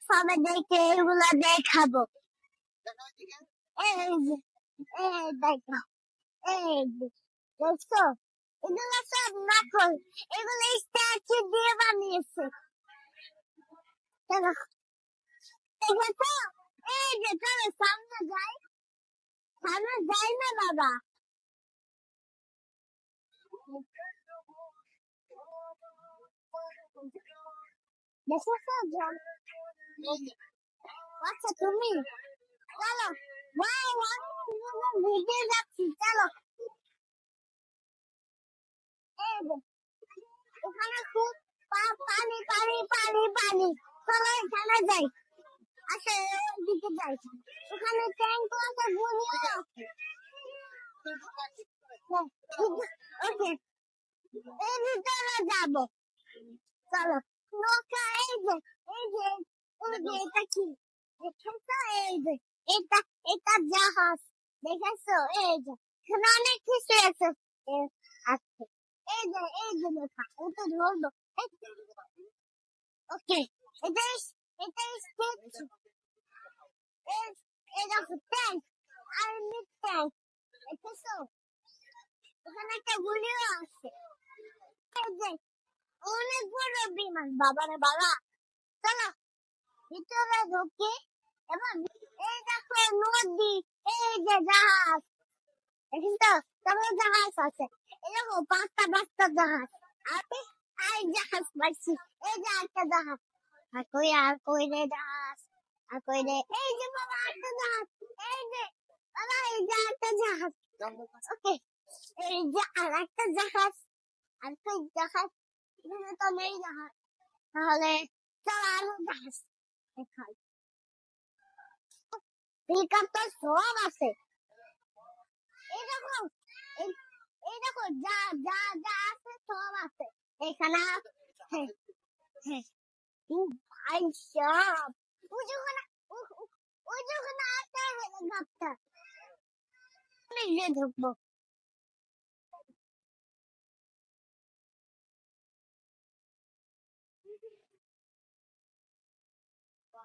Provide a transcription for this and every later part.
দে- সবাই দেখে এগুলো দেখাবো এই এগুলো সব নকল, এগুলো স্ট্যাচু দিয়ে বানিয়েছে। এই যে সামনে যাই। সামনে যাই না, বাবা? দেখেছ আচ্ছা তুমি? চলো। ভিজে যাচ্ছি? চলো। যে, খুব পানি পানি পানি পানি। চলো এখানে যাই। আচ্ছা দিকে যাই। ওখানে ট্যাঙ্ক আছে ঘুরিয়ে ওকে। এই ভিতরে যাব। চলো। নৌকা এই যে এই যে এটা কি দেখেছ এই যে এটা এটা জাহাজ দেখেছ এই যে এখানে অনেক কিছু আছে আছে এই যে এই যে লেখা এটা ধরবো ওকে এটা এটা এই দেখো ট্যাঙ্ক আর্মি ট্যাঙ্ক দেখেছ এখানে একটা গুলিও আছে এই যে অনেক বড় বিমান বাবারে বাবা চলো ভিতরে ঢুকি এবং এই দেখো নদী, এই যে জাহাজ। দেখেন তো তবে জাহাজ আছে। এই দেখো, পাঁচটা পাঁচটা জাহাজ। আর আর জাহাজ পাইছি, এই যে একটা জাহাজ। আর কই আর কই রে জাহাজ? আর কই রে, এই যে বাবা একটা জাহাজ, এই যে, বাবা, এই যে একটা জাহাজ। ওকে, এই যে আর একটা জাহাজ আর কই জাহাজ তো নেই জাহাজ। তাহলে চল আরও জাহাজ। পিকআপ তো সব আছে। এই দেখো এই দেখো, যা যা যা আছে সব আছে। এখানে হ্যাঁ ও ভাই সাহেব ওই যখন ওই যখন আছে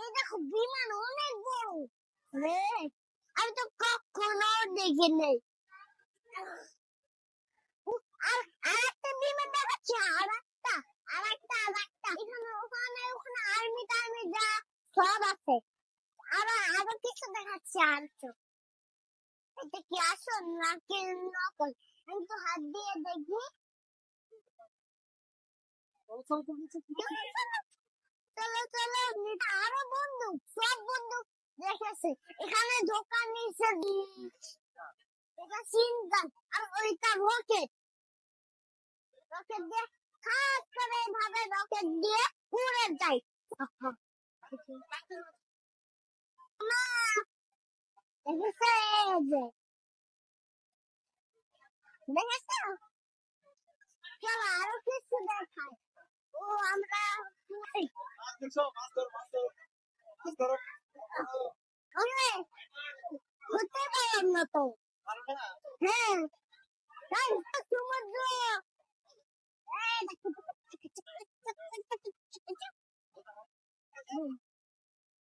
এই দেখো বিমান অনেক বড়। রে আমি তো কখনো দেখি নেই। আর আর বিমান দেখাচ্ছে আর একটা আর একটা আর একটা এখানে ওখানে ওখানে আর্মি টার্মি যা সব আছে। আরও আরও কিছু দেখাচ্ছে আর এটা কি আসল নাকি নকল? আমি তো হাত দিয়ে দেখি। চলো চলো। আরও বন্দুক, সব বন্দুক এখানে দোকান নিচে এটা সিনগান আর ওইটা রকেট। রকেট দিয়ে করে এভাবে রকেট দিয়ে দেখেছে? চলো, আরও কিছু দেখাই। ও, আমরা হতে পারলাম না তো হ্যাঁ তাই তো সমুদ্র এই দেখো।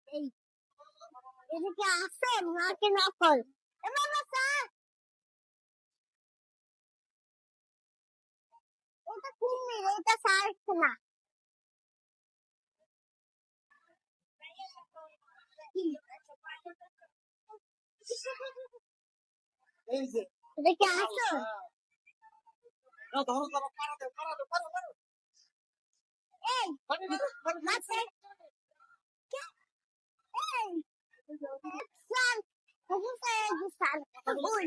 এই এটা কি আসল নাকি নকল এ বাবা স্যার এটা কুমির এটা সার্ক না এই যে এটা কি আসো না ধরো ধরো পারো দে পারো দে পারো পারো এই পারো পারো মাছে কে এই সাল কবুল এই যে সাল কবুল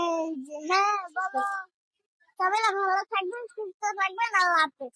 এই যে হ্যাঁ বাবা তবে ভালো থাকবেন সুস্থ থাকবেন আল্লাহ হাফেজ